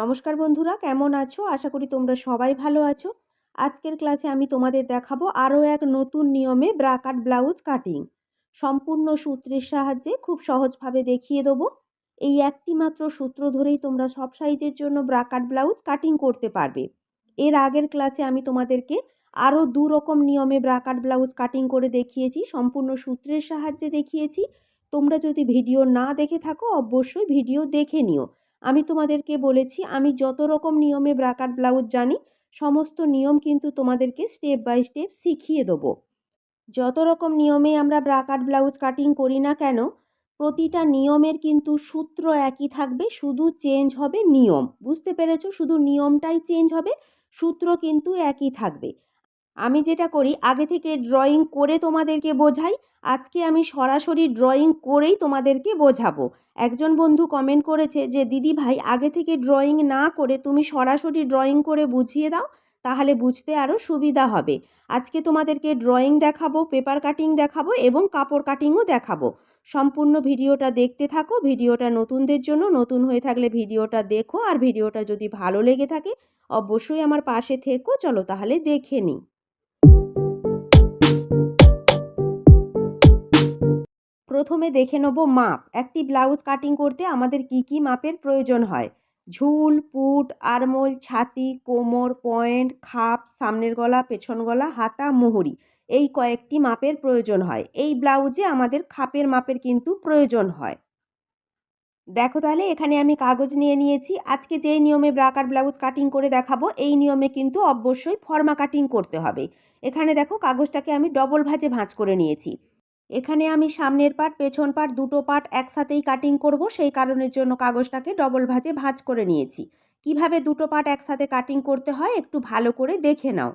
নমস্কার বন্ধুরা, কেমন আছো? আশা করি তোমরা সবাই ভালো আছো। আজকের ক্লাসে আমি তোমাদের দেখাবো আরও এক নতুন নিয়মে ব্রাকাট ব্লাউজ কাটিং। সম্পূর্ণ সূত্রের সাহায্যে খুব সহজভাবে দেখিয়ে দেবো। এই একটি মাত্র সূত্র ধরেই তোমরা সব সাইজের জন্য ব্রা কাট ব্লাউজ কাটিং করতে পারবে। এর আগের ক্লাসে আমি তোমাদেরকে আরও দু রকম নিয়মে ব্রা কাট ব্লাউজ কাটিং করে দেখিয়েছি, সম্পূর্ণ সূত্রের সাহায্যে দেখিয়েছি। তোমরা যদি ভিডিও না দেখে থাকো, অবশ্যই ভিডিও দেখে নিও। আমি তোমাদেরকে বলেছি, আমি যত রকম নিয়মে ব্রাকাট ব্লাউজ জানি, সমস্ত নিয়ম কিন্তু তোমাদেরকে স্টেপ বাই স্টেপ শিখিয়ে দেবো। যত রকম নিয়মে আমরা ব্রাকাট ব্লাউজ কাটিং করি না কেন, প্রতিটা নিয়মের কিন্তু সূত্র একই থাকবে, শুধু চেঞ্জ হবে নিয়ম। বুঝতে পেরেছ? শুধু নিয়মটাই চেঞ্জ হবে, সূত্র কিন্তু একই থাকবে। আমি যেটা করি, আগে থেকে ড্রয়িং করে তোমাদেরকে বোঝাই, আজকে আমি সরাসরি ড্রয়িং করেই তোমাদেরকে বোঝাবো। একজন বন্ধু কমেন্ট করেছে যে, দিদি ভাই, আগে থেকে ড্রয়িং না করে তুমি সরাসরি ড্রয়িং করে বুঝিয়ে দাও, তাহলে বুঝতে আরও সুবিধা হবে। আজকে তোমাদেরকে ড্রয়িং দেখাবো পেপার কাটিং দেখাবো এবং কাপড় কাটিংও দেখাবো। সম্পূর্ণ ভিডিওটা দেখতে থাকো, ভিডিওটা নতুনদের জন্য, নতুন হয়ে থাকলে ভিডিওটা দেখো, আর ভিডিওটা যদি ভালো লেগে থাকে, অবশ্যই আমার পাশে থেকো। চলো তাহলে দেখে নিই। প্রথমে দেখে নেব মাপ। একটি ব্লাউজ কাটিং করতে আমাদের কি কি মাপের প্রয়োজন হয়? ঝুল, পুট, আরমোল, ছাতি, কোমর, পয়েন্ট, খাপ, সামনের গলা, পেছন গলা, হাতা, মুহুরি এই কয়েকটি মাপের প্রয়োজন হয়। এই ব্লাউজে আমাদের খাপের মাপের কিন্তু প্রয়োজন হয়। দেখো তাহলে, এখানে আমি কাগজ নিয়ে নিয়েছি। আজকে যেই নিয়মে ব্রাকার ব্লাউজ কাটিং করে দেখাবো, এই নিয়মে কিন্তু অবশ্যই ফর্মা কাটিং করতে হবে। এখানে দেখো, কাগজটাকে আমি ডবল ভাজে ভাঁজ করে নিয়েছি। এখানে আমি সামনের পাট, পেছন পাট, দুটো পাট একসাথেই কাটিং করব। সেই কারণের জন্য কাগজটাকে ডবল ভাজে ভাঁজ করে নিয়েছি। কীভাবে দুটো পাট একসাথে কাটিং করতে হয় একটু ভালো করে দেখে নাও।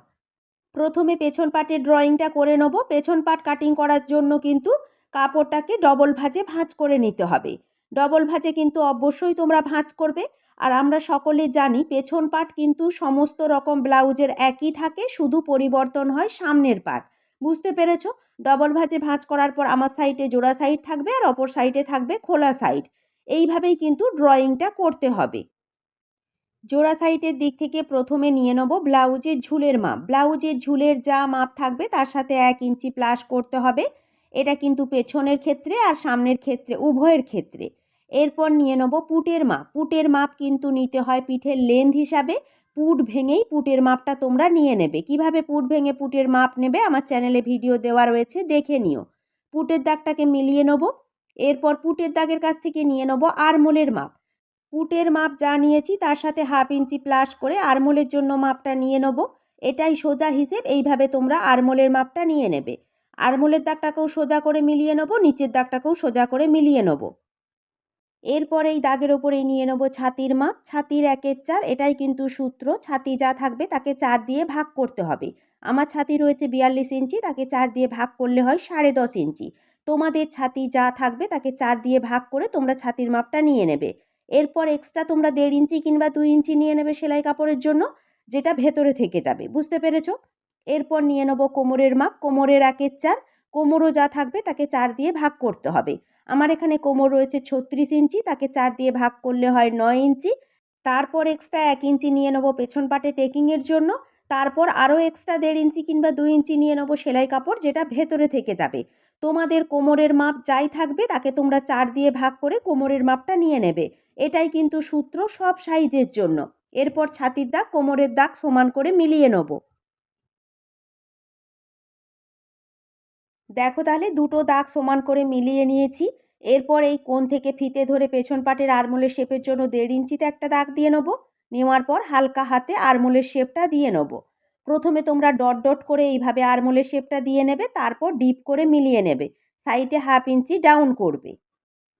প্রথমে পেছন পাটের ড্রয়িংটা করে নেব। পেছন পাট কাটিং করার জন্য কিন্তু কাপড়টাকে ডবল ভাজে ভাঁজ করে নিতে হবে। ডবল ভাজে কিন্তু অবশ্যই তোমরা ভাঁজ করবে। আর আমরা সকলে জানি পেছন পাট কিন্তু সমস্ত রকম ব্লাউজের একই থাকে, শুধু পরিবর্তন হয় সামনের পাট। বুঝতে পেরেছ? ডবল ভাঁজে ভাঁজ করার পর আমার সাইডে জোড়া সাইড থাকবে আর অপর সাইডে থাকবে খোলা সাইড এইভাবেই কিন্তু ড্রয়িংটা করতে হবে। জোড়া সাইডের দিক থেকে প্রথমে নিয়ে নেব ব্লাউজের ঝুলের মাপ। ব্লাউজের ঝুলের যা মাপ থাকবে তার সাথে এক ইঞ্চি প্লাস করতে হবে। এটা কিন্তু পেছনের ক্ষেত্রে আর সামনের ক্ষেত্রে, উভয়ের ক্ষেত্রে। এরপর নিয়ে নেব পুটের মাপ। পুটের মাপ কিন্তু নিতে হয় পিঠের লেন্থ হিসাবে। পুট ভেঙেই পুটের মাপটা তোমরা নিয়ে নেবে। কীভাবে পুট ভেঙে পুটের মাপ নেবে আমার চ্যানেলে ভিডিও দেওয়া রয়েছে, দেখে নিও। পুটের দাগটাকে মিলিয়ে নেব, এরপর পুটের দাগের কাছ থেকে নিয়ে নেব আরমোলের মাপ। পুটের মাপ যা নিয়েছি তার সাথে হাফ ইঞ্চি প্লাস করে আরমোলের জন্য মাপটা নিয়ে নেব। এটাই সোজা হিসেব, এইভাবে তোমরা আরমোলের মাপটা নিয়ে নেবে। আরমোলের দাগটাকেও সোজা করে মিলিয়ে নেব, নিচের দাগটাকেও সোজা করে মিলিয়ে নেব। এরপর এই দাগের ওপরেই নিয়ে নেব ছাতির মাপ। ছাতির একের চার, এটাই কিন্তু সূত্র। ছাতি যা থাকবে তাকে চার দিয়ে ভাগ করতে হবে। আমার ছাতি রয়েছে বিয়াল্লিশ ইঞ্চি, তাকে চার দিয়ে ভাগ করলে হয় সাড়ে দশ ইঞ্চি। তোমাদের ছাতি যা থাকবে তাকে চার দিয়ে ভাগ করে তোমরা ছাতির মাপটা নিয়ে নেবে। এরপর এক্সট্রা তোমরা দেড় ইঞ্চি কিংবা দুই ইঞ্চি নিয়ে নেবে সেলাই কাপড়ের জন্য, যেটা ভেতরে থেকে যাবে। বুঝতে পেরেছ? এরপর নিয়ে নেব কোমরের মাপ। কোমরের একের চার, কোমরও যা থাকবে তাকে চার দিয়ে ভাগ করতে হবে। আমার এখানে কোমর রয়েছে ছত্রিশ ইঞ্চি, তাকে চার দিয়ে ভাগ করলে হয় নয় ইঞ্চি। তারপর এক্সট্রা এক ইঞ্চি নিয়ে নেব পেছন পাটে টেকিংয়ের জন্য। তারপর আরও এক্সট্রা দেড় ইঞ্চি কিংবা দুই ইঞ্চি নিয়ে নেব সেলাই কাপড়, যেটা ভেতরে থেকে যাবে। তোমাদের কোমরের মাপ যাই থাকবে, তাকে তোমরা চার দিয়ে ভাগ করে কোমরের মাপটা নিয়ে নেবে। এটাই কিন্তু সূত্র সব সাইজের জন্য। এরপর ছাতির দাগ কোমরের দাগ সমান করে মিলিয়ে নেব। দেখো তাহলে দুটো দাগ সমান করে মিলিয়ে নিয়েছি। এরপর এই কোণ থেকে ফিতে ধরে পেছন পাটের আরমোলের শেপের জন্য দেড় ইঞ্চিতে একটা দাগ দিয়ে নেব। নেওয়ার পর হালকা হাতে আরমোলের শেপটা দিয়ে নেব। প্রথমে তোমরা ডট ডট করে এইভাবে আরমোলের শেপটা দিয়ে নেবে, তারপর ডিপ করে মিলিয়ে নেবে। সাইডে হাফ ইঞ্চি ডাউন করবে।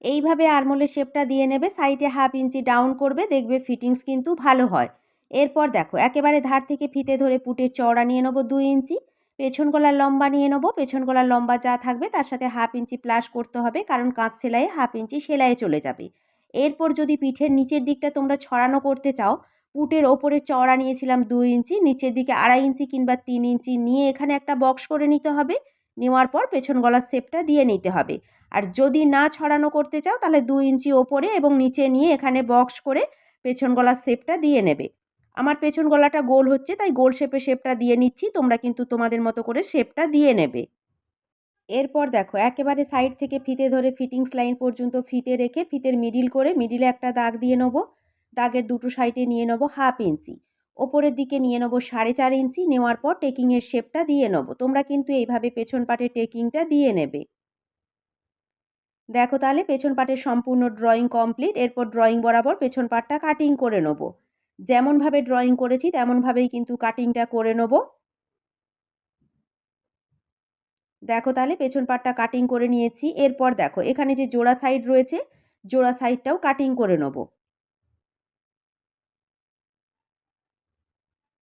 এইভাবে আরমোলের শেপটা দিয়ে নেবে, সাইডে হাফ ইঞ্চি ডাউন করবে, দেখবে ফিটিংস কিন্তু ভালো হয়। এরপর দেখো, একেবারে ধার থেকে ফিতে ধরে পুটের চওড়া নিয়ে নেব দুই ইঞ্চি। পেছন গলার লম্বা নিয়ে নেব। পেছন গলার লম্বা যা থাকবে তার সাথে হাফ ইঞ্চি প্লাস করতে হবে কারণ কাঁচ সেলাইয়ে হাফ ইঞ্চি সেলাইয়ে চলে যাবে। এরপর যদি পিঠের নিচের দিকটা তোমরা ছড়ানো করতে চাও, পুটের ওপরে চড়া নিয়েছিলাম দুই ইঞ্চি নিচের দিকে আড়াই ইঞ্চি কিংবা তিন ইঞ্চি নিয়ে এখানে একটা বক্স করে নিতে হবে। নেওয়ার পর পেছন গলার শেপটা দিয়ে নিতে হবে। আর যদি না ছড়ানো করতে চাও তাহলে দুই ইঞ্চি ওপরে এবং নিচে নিয়ে এখানে বক্স করে পেছন গলার শেপটা দিয়ে নেবে। আমার পেছন গলাটা গোল হচ্ছে, তাই গোল শেপে শেপটা দিয়ে নিচ্ছি, তোমরা কিন্তু তোমাদের মতো করে শেপটা দিয়ে নেবে। এরপর দেখো, একেবারে সাইড থেকে ফিতে ধরে ফিটিংস লাইন পর্যন্ত ফিতে রেখে ফিতের মিডিল করে, মিডিলে একটা দাগ দিয়ে নেব। দাগের দুটো সাইডে নিয়ে নেব হাফ ইঞ্চি। ওপরের দিকে নিয়ে নেব সাড়ে চার ইঞ্চি, নেওয়ার পর টেকিংয়ের শেপটা দিয়ে নেব। তোমরা কিন্তু এইভাবে পেছন পাটে টেকিংটা দিয়ে নেবে। দেখো তাহলে, পেছন পাটের সম্পূর্ণ ড্রয়িং কমপ্লিট, এরপর ড্রয়িং বরাবর পেছন পাটটা কাটিং করে নেব। যেমনভাবে ড্রয়িং করেছি, তেমনভাবেই কিন্তু কাটিংটা করে নেব। দেখো তাহলে পেছন পাটটা কাটিং করে নিয়েছি। এরপর দেখো, এখানে যে জোড়া সাইড রয়েছে, জোড়া সাইডটাও কাটিং করে নেব।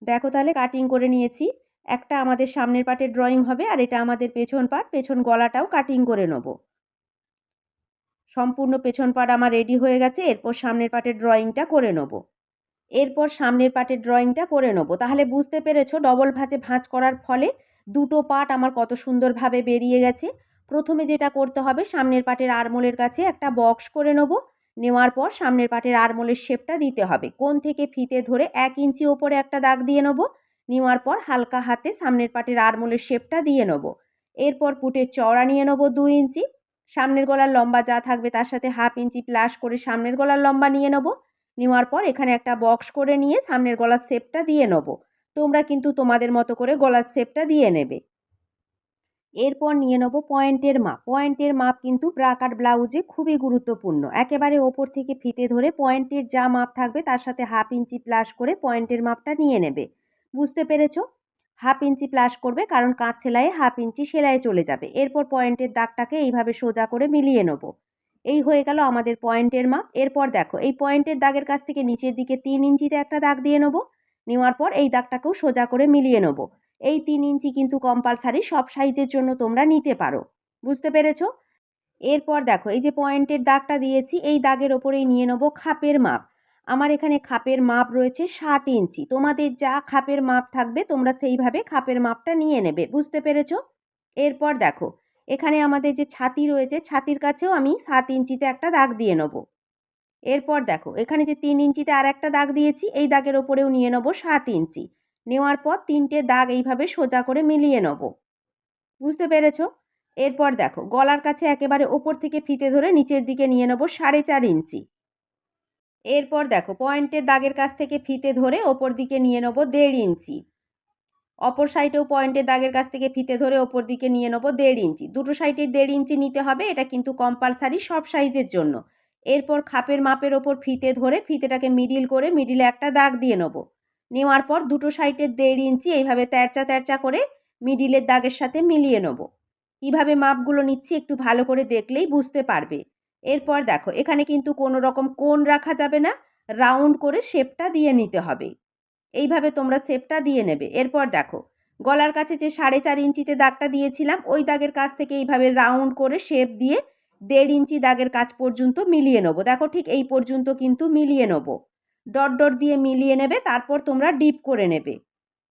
দেখো তাহলে কাটিং করে নিয়েছি। একটা আমাদের সামনের পাটের ড্রয়িং হবে আর এটা আমাদের পেছন পাট, পেছন গলাটাও কাটিং করে নেব। সম্পূর্ণ পেছন পাট আমার রেডি হয়ে গেছে, এরপর সামনের পাটের ড্রয়িংটা করে নেব। এরপর সামনের পাটের ড্রয়িংটা করে নেব। তাহলে বুঝতে পেরেছ ডবল ভাঁজে ভাঁজ করার ফলে দুটো পাট আমার কত সুন্দরভাবে বেরিয়ে গেছে। প্রথমে যেটা করতে হবে, সামনের পাটের আরমোলের কাছে একটা বক্স করে নেব। নেওয়ার পর সামনের পাটের আরমোলের শেপটা দিতে হবে। কোন থেকে ফিতে ধরে এক ইঞ্চি ওপরে একটা দাগ দিয়ে নেব। নেওয়ার পর হালকা হাতে সামনের পাটের আরমোলের শেপটা দিয়ে নেব। এরপর পুটের চওড়া নিয়ে নেব দু ইঞ্চি। সামনের গলার লম্বা যা থাকবে তার সাথে হাফ ইঞ্চি প্লাস করে সামনের গলার লম্বা নিয়ে নেব। নেওয়ার পর এখানে একটা বক্স করে নিয়ে সামনের গলার শেপটা দিয়ে নেব। তোমরা কিন্তু তোমাদের মতো করে গলার শেপটা দিয়ে নেবে। এরপর নিয়ে নেব পয়েন্টের মাপ। পয়েন্টের মাপ কিন্তু ব্রাকার ব্লাউজে খুবই গুরুত্বপূর্ণ। একেবারে ওপর থেকে ফিতে ধরে পয়েন্টের যা মাপ থাকবে তার সাথে হাফ ইঞ্চি প্লাস করে পয়েন্টের মাপটা নিয়ে নেবে। বুঝতে পেরেছ? হাফ ইঞ্চি প্লাস করবে কারণ কাঁচ সেলাইয়ে হাফ ইঞ্চি সেলাইয়ে চলে যাবে। এরপর পয়েন্টের দাগটাকে এইভাবে সোজা করে মিলিয়ে নেব। এই হয়ে গেল আমাদের পয়েন্টের মাপ। এরপর দেখো, এই পয়েন্টের দাগের কাছ থেকে নিচের দিকে তিন ইঞ্চিতে একটা দাগ দিয়ে নেব। নেওয়ার পর এই দাগটাকেও সোজা করে মিলিয়ে নেব। এই তিন ইঞ্চি কিন্তু কম্পালসারি সব সাইজের জন্য তোমরা নিতে পারো। বুঝতে পেরেছ? এরপর দেখো, এই যে পয়েন্টের দাগটা দিয়েছি, এই দাগের ওপরেই নিয়ে নেব খাপের মাপ। আমার এখানে খাপের মাপ রয়েছে সাত ইঞ্চি। তোমাদের যা খাপের মাপ থাকবে, তোমরা সেইভাবে খাপের মাপটা নিয়ে নেবে। বুঝতে পেরেছ? এরপর দেখো এখানে আমাদের যে ছাতি রয়েছে, ছাতির কাছেও আমি সাত ইঞ্চিতে একটা দাগ দিয়ে নেব। এরপর দেখো, এখানে যে তিন ইঞ্চিতে আর একটা দাগ দিয়েছি, এই দাগের ওপরেও নিয়ে নেব সাত ইঞ্চি। নেওয়ার পর তিনটে দাগ এইভাবে সোজা করে মিলিয়ে নেব। বুঝতে পেরেছ? এরপর দেখো, গলার কাছে একেবারে ওপর থেকে ফিতে ধরে নিচের দিকে নিয়ে নেব সাড়ে চার ইঞ্চি। এরপর দেখো, পয়েন্টের দাগের কাছ থেকে ফিতে ধরে ওপর দিকে নিয়ে নেব দেড় ইঞ্চি। অপর সাইডেও পয়েন্টের দাগের কাছ থেকে ফিতে ধরে ওপর দিকে নিয়ে নেব দেড় ইঞ্চি। দুটো সাইডে দেড় ইঞ্চি নিতে হবে, এটা কিন্তু কম্পালসারি সব সাইজের জন্য। এরপর খাপের মাপের ওপর ফিতে ধরে ফিতেটাকে মিডিল করে মিডিলে একটা দাগ দিয়ে নেব। নেওয়ার পর দুটো সাইডের দেড় ইঞ্চি এইভাবে তেরচা তেরচা করে মিডিলের দাগের সাথে মিলিয়ে নেব। কীভাবে মাপগুলো নিচ্ছি একটু ভালো করে দেখলেই বুঝতে পারবে। এরপর দেখো, এখানে কিন্তু কোনো রকম কোন রাখা যাবে না রাউন্ড করে শেপটা দিয়ে নিতে হবে। এইভাবে তোমরা শেপটা দিয়ে নেবে। এরপর দেখো, গলার কাছে যে সাড়ে চার ইঞ্চিতে দাগটা দিয়েছিলাম, ওই দাগের কাছ থেকে এইভাবে রাউন্ড করে শেপ দিয়ে দেড় ইঞ্চি দাগের কাজ পর্যন্ত মিলিয়ে নেব। দেখো ঠিক এই পর্যন্ত কিন্তু মিলিয়ে নেব। ডট ডট দিয়ে মিলিয়ে নেবে, তারপর তোমরা ডিপ করে নেবে।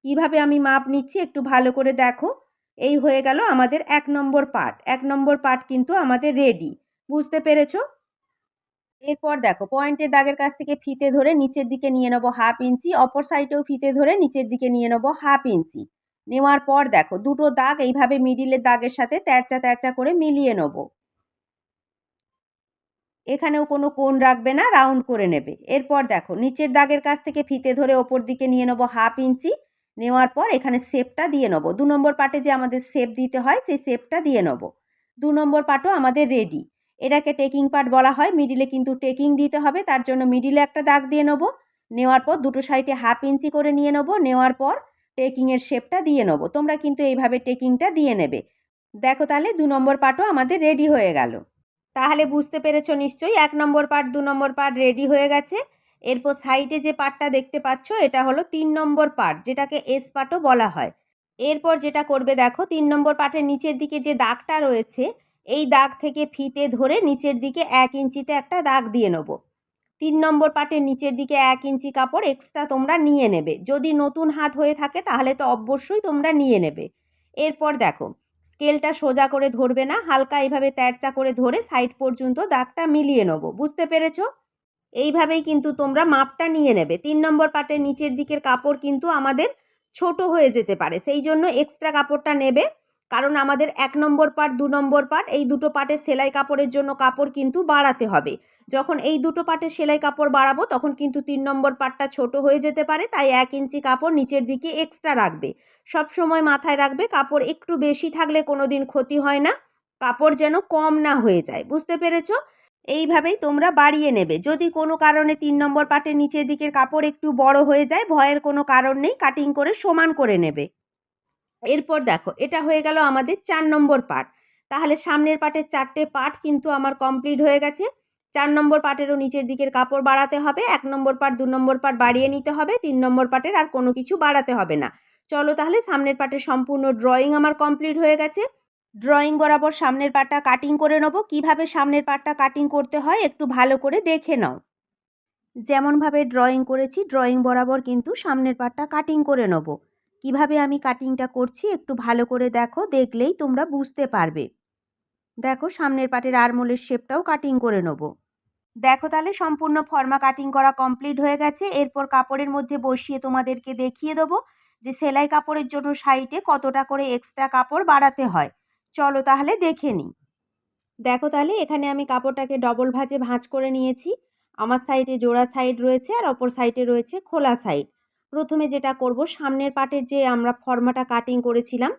কীভাবে আমি মাপ নিচ্ছি একটু ভালো করে দেখো। এই হয়ে গেল আমাদের এক নম্বর পার্ট। এক নম্বর পার্ট কিন্তু আমাদের রেডি। বুঝতে পেরেছ? এরপর দেখো পয়েন্টের দাগের কাছ থেকে ফিতে ধরে নিচের দিকে নিয়ে নেব হাফ ইঞ্চি, অপর সাইডেও ফিতে ধরে নিচের দিকে নিয়ে নেব হাফ ইঞ্চি। নেওয়ার পর দেখো, দুটো দাগ এইভাবে মিডিলের দাগের সাথে তেরচা তেরচা করে মিলিয়ে নেব। এখানেও কোনো কোন রাখবে না রাউন্ড করে নেবে। এরপর দেখো, নিচের দাগের কাছ থেকে ফিতে ধরে ওপর দিকে নিয়ে নেব হাফ ইঞ্চি। নেওয়ার পর এখানে শেপটা দিয়ে নেব। দু নম্বর পাটে যে আমাদের শেপ দিতে হয়, সেই শেপটা দিয়ে নেব। দু নম্বর পাটও আমাদের রেডি এটাকে টেকিং পার্ট বলা হয়। মিডিলে কিন্তু টেকিং দিতে হবে, তার জন্য মিডিলে একটা দাগ দিয়ে নেব। নেওয়ার পর দুটো সাইডে হাফ ইঞ্চি করে নিয়ে নেব। নেওয়ার পর টেকিংয়ের শেপটা দিয়ে নেব। তোমরা কিন্তু এইভাবে টেকিংটা দিয়ে নেবে। দেখো তাহলে দু নম্বর পার্টও আমাদের রেডি হয়ে গেল। তাহলে বুঝতে পেরেছ নিশ্চয়ই, এক নম্বর পার্ট দু নম্বর পার্ট রেডি হয়ে গেছে। এরপর সাইডে যে পার্টটা দেখতে পাচ্ছ, এটা হলো তিন নম্বর পার্ট যেটাকে এস পার্টও বলা হয়। এরপর যেটা করবে দেখো, তিন নম্বর পার্টের নিচের দিকে যে দাগটা রয়েছে এই দাগ থেকে ফিতে ধরে নিচের দিকে এক ইঞ্চিতে একটা দাগ দিয়ে নেব। তিন নম্বর পাটের নিচের দিকে এক ইঞ্চি কাপড় এক্সট্রা তোমরা নিয়ে নেবে। যদি নতুন হাত হয়ে থাকে তাহলে তো অবশ্যই তোমরা নিয়ে নেবে। এরপর দেখো, স্কেলটা সোজা করে ধরবে না, হালকা এইভাবে ত্যারচা করে ধরে সাইড পর্যন্ত দাগটা মিলিয়ে নেব। বুঝতে পেরেছ? এইভাবেই কিন্তু তোমরা মাপটা নিয়ে নেবে। তিন নম্বর পাটের নিচের দিকের কাপড় কিন্তু আমাদের ছোট হয়ে যেতে পারে, সেই জন্য এক্সট্রা কাপড়টা নেবে। কারণ আমাদের এক নম্বর পাট দু নম্বর পাট এই দুটো পাটের সেলাই কাপড়ের জন্য কাপড় কিন্তু বাড়াতে হবে। যখন এই দুটো পাটের সেলাই কাপড় বাড়াবো, তখন কিন্তু তিন নম্বর পাটটা ছোট হয়ে যেতে পারে, তাই এক ইঞ্চি কাপড় নিচের দিকে এক্সট্রা রাখবে। সব সময় মাথায় রাখবে, কাপড় একটু বেশি থাকলে কোনো দিন ক্ষতি হয় না, কাপড় যেন কম না হয়ে যায়, বুঝতে পেরেছ? এইভাবেই তোমরা বাড়িয়ে নেবে। যদি কোনো কারণে তিন নম্বর পাটের নিচের দিকের কাপড় একটু বড় হয়ে যায়, ভয়ের কোনো কারণ নেই কাটিং করে সমান করে নেবে। এরপর দেখো, এটা হয়ে গেল আমাদের চার নম্বর পার্ট তাহলে সামনের পাটের চারটে পার্ট কিন্তু আমার কমপ্লিট হয়ে গেছে। চার নম্বর পাটেরও নিচের দিকের কাপড় বাড়াতে হবে, এক নম্বর পাট দু নম্বর পাট বাড়িয়ে নিতে হবে, তিন নম্বর পাটের আর কোনো কিছু বাড়াতে হবে না। চলো তাহলে সামনের পাটের সম্পূর্ণ ড্রয়িং আমার কমপ্লিট হয়ে গেছে। ড্রয়িং বরাবর সামনের পাটটা কাটিং করে নেব। কীভাবে সামনের পাটটা কাটিং করতে হয় একটু ভালো করে দেখে নাও। যেমনভাবে ড্রয়িং করেছি ড্রয়িং বরাবর কিন্তু সামনের পাটটা কাটিং করে নেব। কীভাবে আমি কাটিংটা করছি একটু ভালো করে দেখো, দেখলেই তোমরা বুঝতে পারবে। দেখো, সামনের পাটের আরমোলের শেপটাও কাটিং করে নেব। দেখো তাহলে, সম্পূর্ণ ফর্মা কাটিং করা কমপ্লিট হয়ে গেছে। এরপর কাপড়ের মধ্যে বসিয়ে তোমাদেরকে দেখিয়ে দেবো যে সেলাই কাপড়ের জন্য সাইডে কতটা করে এক্সট্রা কাপড় বাড়াতে হয়। চলো তাহলে দেখে নিই। দেখো তাহলে, এখানে আমি কাপড়টাকে ডবল ভাজে ভাঁজ করে নিয়েছি। আমার সাইডে জোড়া সাইড রয়েছে আর অপর সাইডে রয়েছে খোলা সাইড প্রথমে যেটা করব, সামনের পাটের যে আমরা ফর্মাটা কাটিং করেছিলাম,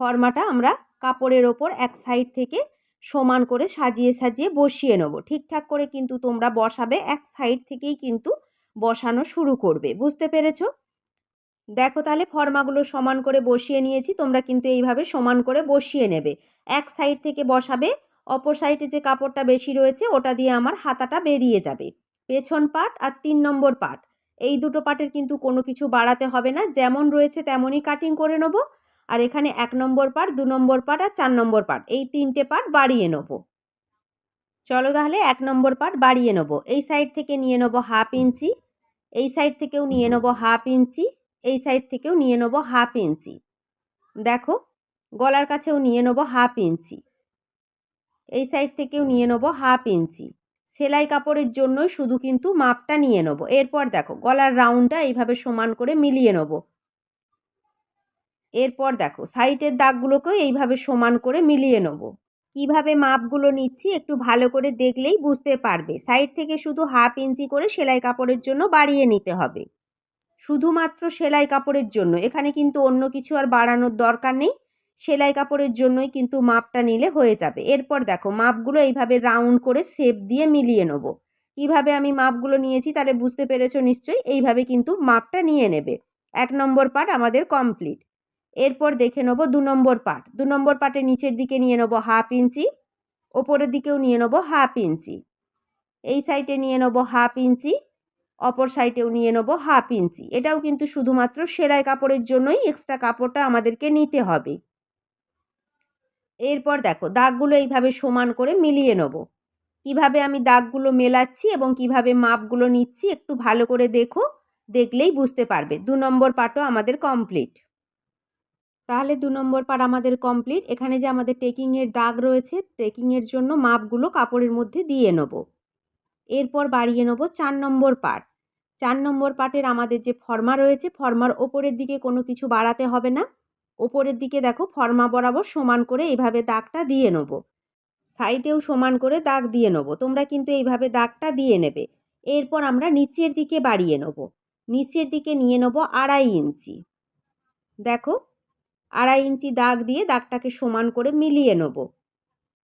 ফর্মাটা আমরা কাপড়ের ওপর এক সাইড থেকে সমান করে সাজিয়ে সাজিয়ে বসিয়ে নেব। ঠিকঠাক করে কিন্তু তোমরা বসাবে, এক সাইড থেকেই কিন্তু বসানো শুরু করবে। বুঝতে পেরেছ? দেখো তাহলে ফর্মাগুলো সমান করে বসিয়ে নিয়েছি, তোমরা কিন্তু এইভাবে সমান করে বসিয়ে নেবে। এক সাইড থেকে বসাবে, অপর সাইডে যে কাপড়টা বেশি রয়েছে, ওটা দিয়ে আমার হাতাটা বেরিয়ে যাবে। পেছন পাট আর তিন নম্বর পাট। এই দুটো পাটের কিন্তু কোনো কিছু বাড়াতে হবে না। যেমন রয়েছে তেমনই কাটিং করে নেব। আর এখানে এক নম্বর পাট, দু নম্বর পাট আর চার নম্বর পাট, এই তিনটে পাট বাড়িয়ে নেব। চলো তাহলে এক নম্বর পাট বাড়িয়ে নেব। এই সাইড থেকে নিয়ে নেব হাফ ইঞ্চি, এই সাইড থেকেও নিয়ে নেব হাফ ইঞ্চি, এই সাইড থেকেও নিয়ে নেব হাফ ইঞ্চি। দেখো, গলার কাছেও নিয়ে নেব হাফ ইঞ্চি, এই সাইড থেকেও নিয়ে নেব হাফ ইঞ্চি। সেলাই কাপড়ের জন্যই শুধু কিন্তু মাপটা নিয়ে নেব। এরপর দেখো, গলার রাউন্ডটা এইভাবে সমান করে মিলিয়ে নেব। এরপর দেখো, সাইডের দাগগুলোকেও এইভাবে সমান করে মিলিয়ে নেব। কীভাবে মাপগুলো নিচ্ছি একটু ভালো করে দেখলেই বুঝতে পারবে। সাইড থেকে শুধু হাফ ইঞ্চি করে সেলাই কাপড়ের জন্য বাড়িয়ে নিতে হবে। শুধুমাত্র সেলাই কাপড়ের জন্য। এখানে কিন্তু অন্য কিছু আর বাড়ানোর দরকার নেই। সেলাই কাপড়ের জন্যই কিন্তু মাপটা নিলে হয়ে যাবে। এরপর দেখো, মাপগুলো এইভাবে রাউন্ড করে শেপ দিয়ে মিলিয়ে নেব। কীভাবে আমি মাপগুলো নিয়েছি তাহলে বুঝতে পেরেছ নিশ্চয়ই, এইভাবে কিন্তু মাপটা নিয়ে নেবে। এক নম্বর পার্ট আমাদের কমপ্লিট। এরপর দেখে নেব দু নম্বর পার্ট। দু নম্বর পার্টের নিচের দিকে নিয়ে নেব হাফ ইঞ্চি, ওপরের দিকেও নিয়ে নেব হাফ ইঞ্চি। এই সাইডে নিয়ে নেব হাফ ইঞ্চি, অপর সাইডেও নিয়ে নেব হাফ ইঞ্চি। এটাও কিন্তু শুধুমাত্র সেলাই কাপড়ের জন্যই এক্সট্রা কাপড়টা আমাদেরকে নিতে হবে। এরপর দেখো, দাগগুলো এইভাবে সমান করে মিলিয়ে নেব। কীভাবে আমি দাগগুলো মেলাচ্ছি এবং কীভাবে মাপগুলো নিচ্ছি একটু ভালো করে দেখো, দেখলেই বুঝতে পারবে। দু নম্বর পাটও আমাদের কমপ্লিট তাহলে দু নম্বর পাট আমাদের কমপ্লিট এখানে যে আমাদের টেকিংয়ের দাগ রয়েছে টেকিংয়ের জন্য মাপগুলো কাপড়ের মধ্যে দিয়ে নেব। এরপর বাড়িয়ে নেব চার নম্বর পাট চার নম্বর পাটের আমাদের যে ফর্মা রয়েছে, ফর্মার ওপরের দিকে কোনো কিছু বাড়াতে হবে না। ওপরের দিকে দেখো, ফর্মা বরাবর সমান করে এইভাবে দাগটা দিয়ে নেব। সাইডেও সমান করে দাগ দিয়ে নেব। তোমরা কিন্তু এইভাবে দাগটা দিয়ে নেবে। এরপর আমরা নিচের দিকে বাড়িয়ে নেব। নিচের দিকে নিয়ে নেব আড়াই ইঞ্চি। দেখো, আড়াই ইঞ্চি দাগ দিয়ে দাগটাকে সমান করে মিলিয়ে নেব।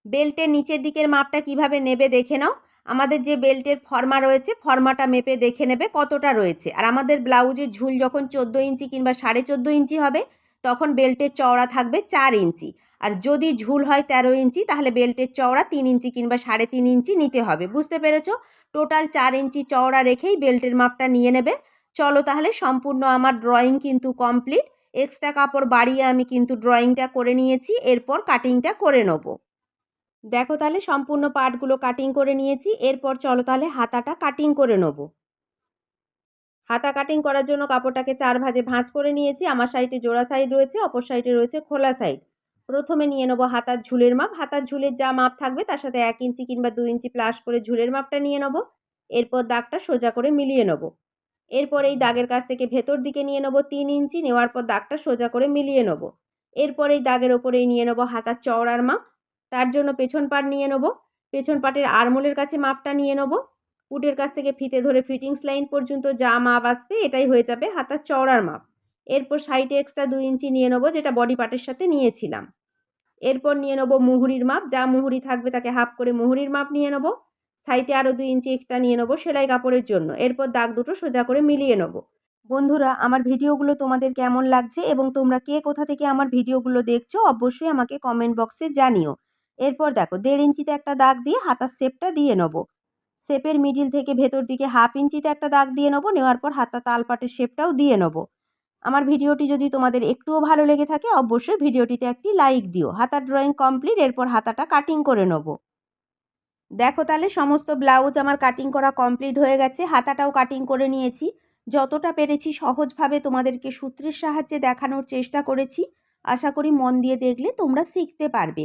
বেল্টের নিচের দিকের মাপটা কীভাবে নেবে দেখে নাও। আমাদের যে বেল্টের ফর্মা রয়েছে, ফর্মাটা মেপে দেখে নেবে কতটা রয়েছে। আর আমাদের ব্লাউজের ঝুল যখন চোদ্দ ইঞ্চি কিংবা সাড়ে চোদ্দ ইঞ্চি হবে তখন বেল্টের চওড়া থাকবে চার ইঞ্চি। আর যদি ঝুল হয় তেরো ইঞ্চি, তাহলে বেল্টের চওড়া তিন ইঞ্চি কিংবা সাড়ে তিন ইঞ্চি নিতে হবে। বুঝতে পেরেছ? টোটাল চার ইঞ্চি চওড়া রেখেই বেল্টের মাপটা নিয়ে নেবে। চলো তাহলে সম্পূর্ণ আমার ড্রয়িং কিন্তু কমপ্লিট এক্সট্রা কাপড় বাড়িয়ে আমি কিন্তু ড্রয়িংটা করে নিয়েছি, এরপর কাটিংটা করে নেব। দেখো তাহলে সম্পূর্ণ পার্টগুলো কাটিং করে নিয়েছি, এরপর চলো তাহলে হাতাটা কাটিং করে নেব। হাতা কাটিং করার জন্য কাপড়টাকে চার ভাজে ভাঁজ করে নিয়েছি। আমার সাইডে জোড়া সাইড রয়েছে, অপর সাইডে রয়েছে খোলা সাইড প্রথমে নিয়ে নেব হাতার ঝুলের মাপ। হাতার ঝুলের যা মাপ থাকবে তার সাথে এক ইঞ্চি কিংবা দু ইঞ্চি প্লাস করে ঝুলের মাপটা নিয়ে নেব। এরপর দাগটা সোজা করে মিলিয়ে নেব। এরপর এই দাগের কাছ থেকে ভেতর দিকে নিয়ে নেব তিন ইঞ্চি, নেওয়ার পর দাগটা সোজা করে মিলিয়ে নেব। এরপর এই দাগের ওপরেই নিয়ে নেব হাতার চওড়ার মাপ। তার জন্য পেছন পাট নিয়ে নেব। পেছন পাটের আরমোলের কাছে মাপটা নিয়ে নেব। পুটের কাছ থেকে ফিতে ধরে ফিটিংস লাইন পর্যন্ত যা মাপ আসবে, এটাই হয়ে যাবে হাতার চওড়ার মাপ। এরপর সাইডে এক্সট্রা দুই ইঞ্চি নিয়ে নেব, যেটা বডি পার্টের সাথে নিয়েছিলাম। এরপর নিয়ে নেব মুহুরির মাপ, যা মুহুরি থাকবে তাকে হাফ করে মুহুরির মাপ নিয়ে নেব। সাইডে আরও দুই ইঞ্চি এক্সট্রা নিয়ে নেব সেলাই কাপড়ের জন্য। এরপর দাগ দুটো সোজা করে মিলিয়ে নেব। বন্ধুরা, আমার ভিডিওগুলো তোমাদের কেমন লাগছে এবং তোমরা কে কোথা থেকে আমার ভিডিওগুলো দেখছ, অবশ্যই আমাকে কমেন্ট বক্সে জানিও। এরপর দেখো, দেড় ইঞ্চিতে একটা দাগ দিয়ে হাতার শেপটা দিয়ে নেব। শেপের মিডিল থেকে ভেতর দিকে হাফ ইঞ্চিতে একটা দাগ দিয়ে নেব, নেওয়ার পর হাতা তালপাটের শেপটাও দিয়ে নেব। আমার ভিডিওটি যদি তোমাদের একটুও ভালো লেগে থাকে, অবশ্যই ভিডিওটিতে একটি লাইক দিও। হাতার ড্রয়িং কমপ্লিট, এরপর হাতাটা কাটিং করে নেব। দেখো তাহলে সমস্ত ব্লাউজ আমার কাটিং করা কমপ্লিট হয়ে গেছে, হাতাটাও কাটিং করে নিয়েছি। যতটা পেরেছি সহজভাবে তোমাদেরকে সূত্রের সাহায্যে দেখানোর চেষ্টা করেছি। আশা করি মন দিয়ে দেখলে তোমরা শিখতে পারবে।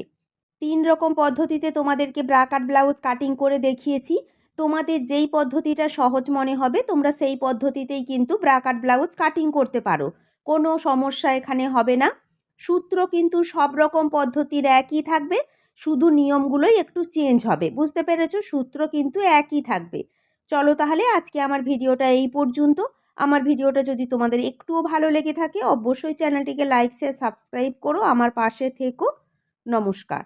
তিন রকম পদ্ধতিতে তোমাদেরকে ব্রাকাট ব্লাউজ কাটিং করে দেখিয়েছি। তোমাদের যেই পদ্ধতিটা সহজ মনে হবে, তোমরা সেই পদ্ধতিতেই কিন্তু ব্রাকাট ব্লাউজ কাটিং করতে পারো। কোনো সমস্যা এখানে হবে না। সূত্র কিন্তু সব রকম পদ্ধতির একই থাকবে, শুধু নিয়মগুলোই একটু চেঞ্জ হবে। বুঝতে পেরেছ? সূত্র কিন্তু একই থাকবে। চলো তাহলে আজকে আমার ভিডিওটা এই পর্যন্ত। আমার ভিডিওটা যদি তোমাদের একটুও ভালো লেগে থাকে, অবশ্যই চ্যানেলটিকে লাইক শেয়ার সাবস্ক্রাইব করো। আমার পাশে থেকো। নমস্কার।